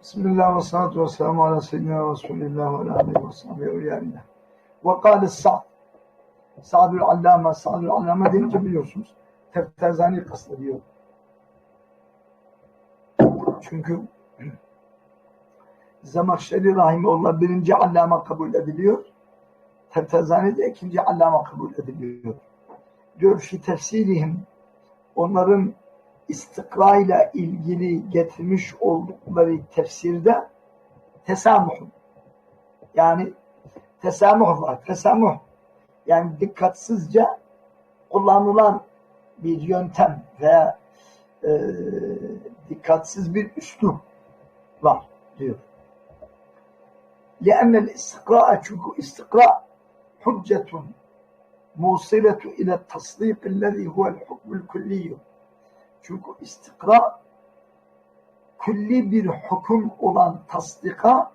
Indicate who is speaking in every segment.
Speaker 1: Bismillah ve salatu ve selamu ala seyyidina Resulillah ve aleyhi ve sahibi evliyanillah. Ve kâle Sa'd. Sa'dül Allame, Sa'dül Allame deyince biliyorsunuz. Teftezani kastediyor. Çünkü Zemakşeri Rahimullah birinci allama kabul ediliyor. Teftezani de ikinci allama kabul ediliyor. Diyor fi tefsirihim onların istikra ile ilgili getirmiş oldukları tefsirde tesamuh yani tesamuh var. Tesamuh yani dikkatsizce kullanılan bir yöntem veya e, dikkatsiz bir üslup var diyor. لأن الاستقراء çünkü istikra hüccetun musiletu ile tasdik الذي هو الحكم الكلي çünkü istikra külli bir hüküm olan tasdika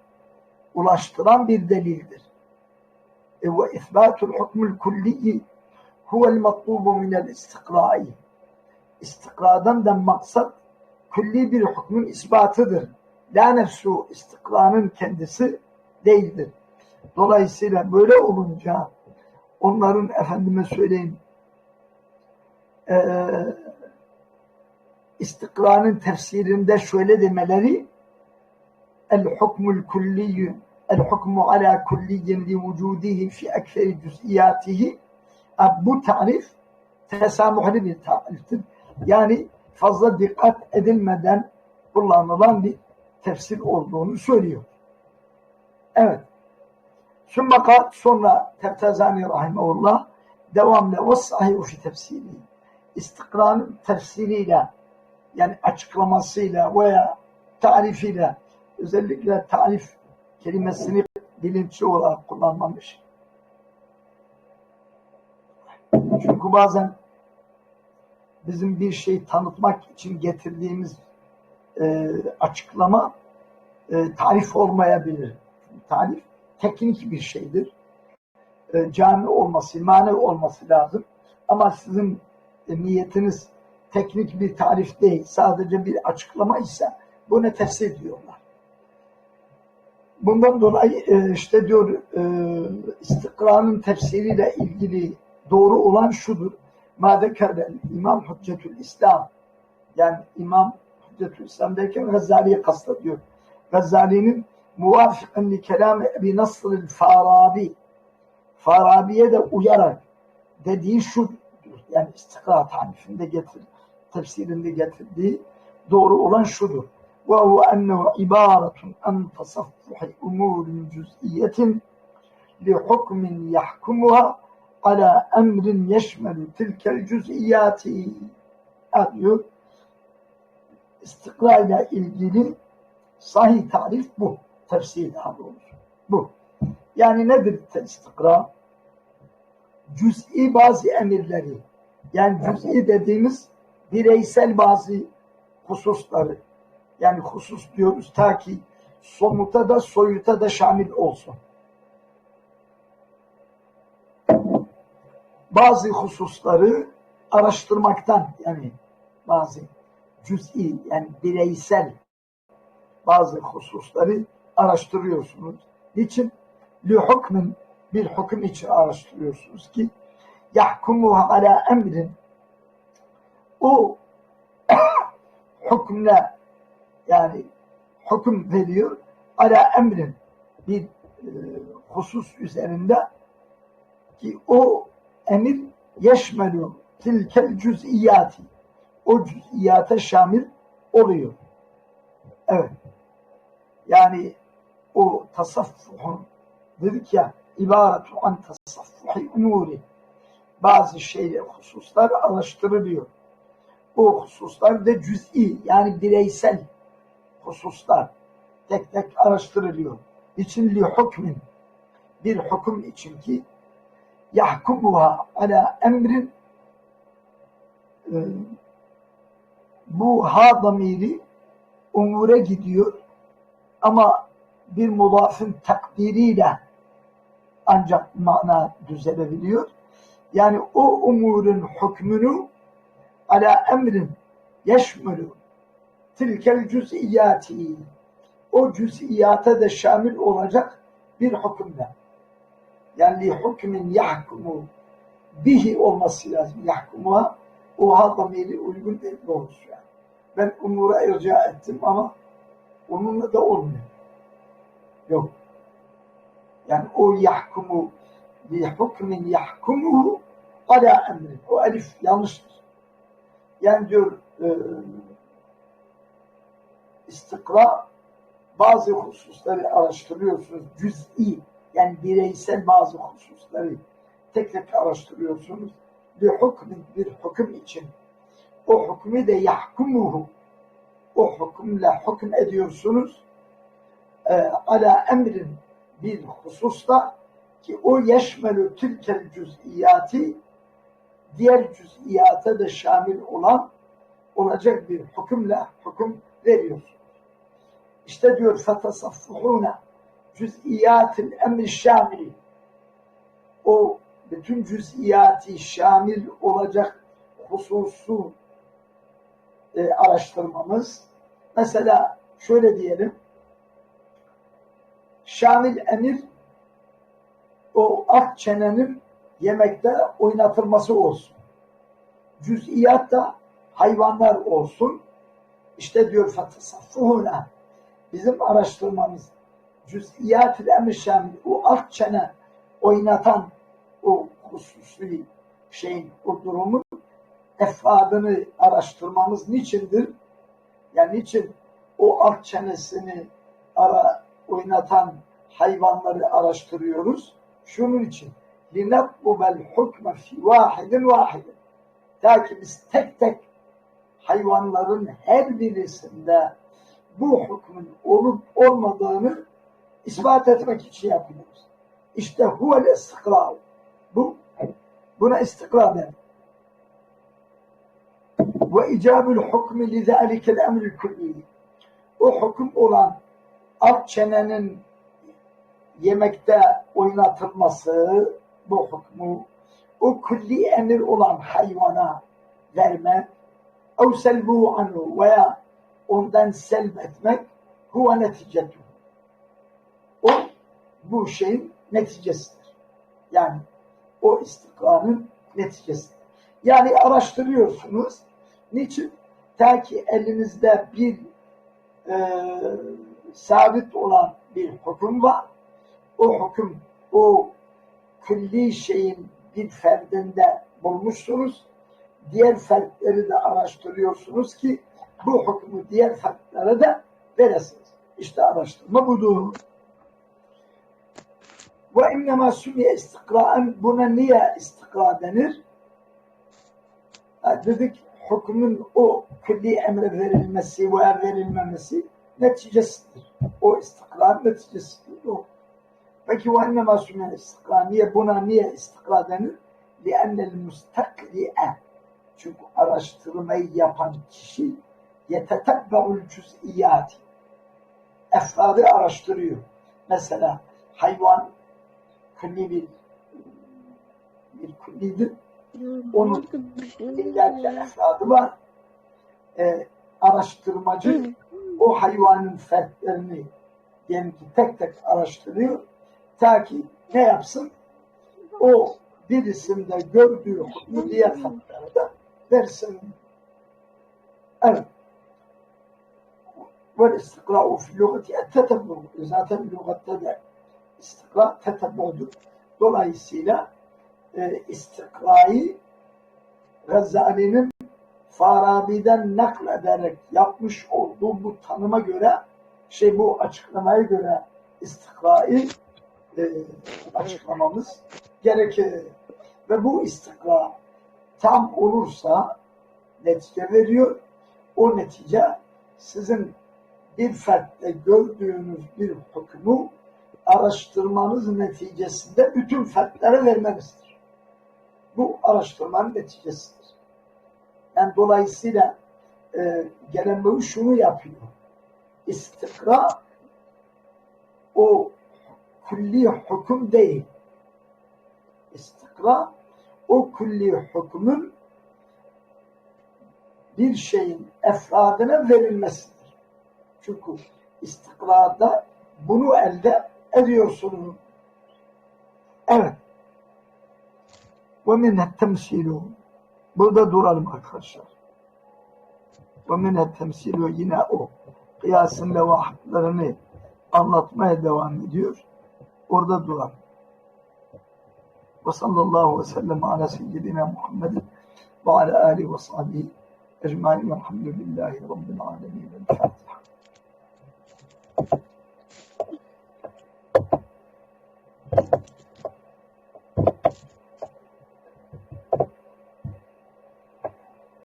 Speaker 1: ulaştıran bir delildir. E ve isbatul hükmül külliyi huvel matlubu minel istikrai. İstikradan da maksat külli bir hükmün isbatıdır. La nefsu istikranın kendisi değildir. Dolayısıyla böyle olunca onların efendime söyleyeyim eee istikranın tefsirinde şöyle demeleri el hukmul kulliyyü el hukmu ala kulliyyin li vücudihi fi ekferi cüz'iyatihi bu tarif tesamuhlu bir tariftir. Yani fazla dikkat edilmeden kullanılan bir tefsir olduğunu söylüyor. Evet. Sümme sonra Tertezani Rahimahullah devamlı ve sahihu fi tefsiri. İstikranın tefsiriyle yani açıklamasıyla veya tarifiyle özellikle tarif kelimesini bilinçli olarak kullanmamış. Çünkü bazen bizim bir şey tanıtmak için getirdiğimiz e, açıklama e, tarif olmayabilir. Tarif teknik bir şeydir. E, cami olması, manevi olması lazım. Ama sizin e, niyetiniz teknik bir tarif değil, sadece bir açıklama ise bunu tefsir diyorlar. Bundan dolayı e, işte diyor e, istikranın tefsiriyle ilgili doğru olan şudur. Madekerde İmam Hüccetül İslam yani İmam Hüccetül İslam derken Gazali'yi kastediyor. Gazali'nin muvafıkın li kelam Ebi Nasr'il Farabi Farabi'ye de uyarak dediği şu yani istikra tarifinde getir, tefsirinde getirdiği doğru olan şudur. Ennehu ibaretun en tasaffuhi umurin cüz'iyetin li hukmin yahkumuha ala emrin yeşmelu tilkel cüz'iyati diyor. İstikra ile ilgili sahih tarif bu. Tefsir daha doğrusu. Bu. Yani nedir istikra? Cüz'i bazı emirleri yani cüz'i dediğimiz bireysel bazı hususları yani husus diyoruz ta ki somuta da soyuta da şamil olsun. Bazı hususları araştırmaktan yani bazı cüz'i yani bireysel bazı hususları araştırıyorsunuz. Niçin? Li hükmün bir hüküm için araştırıyorsunuz ki yahkumuha ala emrin o hükümle yani hüküm veriyor ala emrin bir e, husus üzerinde ki o emir yeşmelu tilkel cüz'iyati o cüz'iyata şamil oluyor. Evet. Yani o tasaffuhun dedik ya ibaretu an tasaffuhi umuri bazı şeyler, hususlar araştırılıyor. Bu hususlar da cüz'i yani bireysel hususlar tek tek araştırılıyor. İçin li hükmün bir hüküm için ki yahkumuha ala emrin e, bu ha damiri umure gidiyor ama bir mudafın takdiriyle ancak mana düzelebiliyor. Yani o umurun hükmünü ala emrin yeşmülü tilkel cüz'iyati o cüz'iyata da şamil olacak bir hükümle. Yani hükmün yahkumu bihi olması lazım. Yahkumuha o hal damiri uygun değil doğrusu yani. Ben umura irca ettim ama onunla da olmuyor. Yok. Yani o yahkumu bi hükmin yahkumuhu ala emrin. O elif yanlıştır. Yani diyor e, istikra bazı hususları araştırıyorsunuz. Cüz'i yani bireysel bazı hususları tek tek araştırıyorsunuz. Bir hüküm, bir hüküm için. O hükmü de yahkumuhu o hükümle hüküm ediyorsunuz. E, ala emrin bir hususta ki o yeşmelü tilkel cüz'iyati diğer cüz'iyata da şamil olan olacak bir hükümle hüküm veriyorsunuz. İşte diyor fetasaffuhuna cüz'iyatil emri şamili o bütün cüz'iyati şamil olacak hususu e, araştırmamız mesela şöyle diyelim şamil emir o ak çenenin yemekte oynatılması olsun. Cüz'iyat da hayvanlar olsun. İşte diyor fetasaffuhuna bizim araştırmamız şamil o ak çene oynatan o hususi şeyin, o durumun efadını araştırmamız niçindir? Yani niçin o alt çenesini ara oynatan hayvanları araştırıyoruz? Şunun için. لِنَطْلُبَ الْحُكْمَ فِي وَاحِدٍ وَاحِدٍ Ta ki biz tek tek hayvanların her birisinde bu hükmün olup olmadığını ispat etmek için yapıyoruz. İşte huvel istikrar. Bu, buna istikrar denir. Ve icabül hükmü li zâlikel emrül külli. O hüküm olan alt çenenin yemekte oynatılması bu hükmü o külli emir olan hayvana vermek ev selbu anhu veya ondan selb etmek huve neticetu. O bu şeyin neticesidir. Yani o istikrarın neticesidir. Yani araştırıyorsunuz. Niçin? Ta ki elinizde bir e, sabit olan bir hüküm var. O hüküm, o külli şeyin bir ferdinde bulmuşsunuz. Diğer fertleri de araştırıyorsunuz ki bu hükmü diğer fertlere de veresiniz. İşte araştırma budur. Ve innema sünniye istikraen buna niye istikra denir? Ha, dedik hükmün o külli emre verilmesi veya verilmemesi neticesidir. O istikrar neticesidir. O. Peki ve innema sünniye istikra niye buna niye istikra denir? لِأَنَّ الْمُسْتَقْرِئَ Çünkü araştırmayı yapan kişi yetetebbe'ul cüz'iyati efradı araştırıyor. Mesela hayvan külli bir bir küllidir. Onun binlerce efradı var. Ee, araştırmacı o hayvanın fertlerini diyelim ki tek tek araştırıyor. Ta ki ne yapsın? O birisinde gördüğü hükmü diğer fertlere de versin. Evet. Ve istikra'u fi lugati tetebbu. Zaten lügatte de istikra tetebbudur. Dolayısıyla e, istikrayı Gazali'nin Farabi'den naklederek yapmış olduğu bu tanıma göre şey bu açıklamaya göre istikrayı e, açıklamamız gerekir. Ve bu istikra tam olursa netice veriyor. O netice sizin bir fertte gördüğünüz bir hükmü araştırmanız neticesinde bütün fertlere vermenizdir. Bu araştırmanın neticesidir. Yani dolayısıyla e, gelen şunu yapıyor. İstikra o külli hüküm değil. İstikra o külli hükmün bir şeyin efradına verilmesidir. Çünkü istikrarda bunu elde ediyorsunuz. Evet. Ve minnet temsilu. Burada duralım arkadaşlar. Ve minnet temsilu yine o kıyasın levahlarını anlatmaya devam ediyor. Orada duralım. Ve sallallahu ve sellem ala seyyidina Muhammedin ve ala alihi ve sahbihi ecmain velhamdülillahi rabbil alemin. El Fatiha.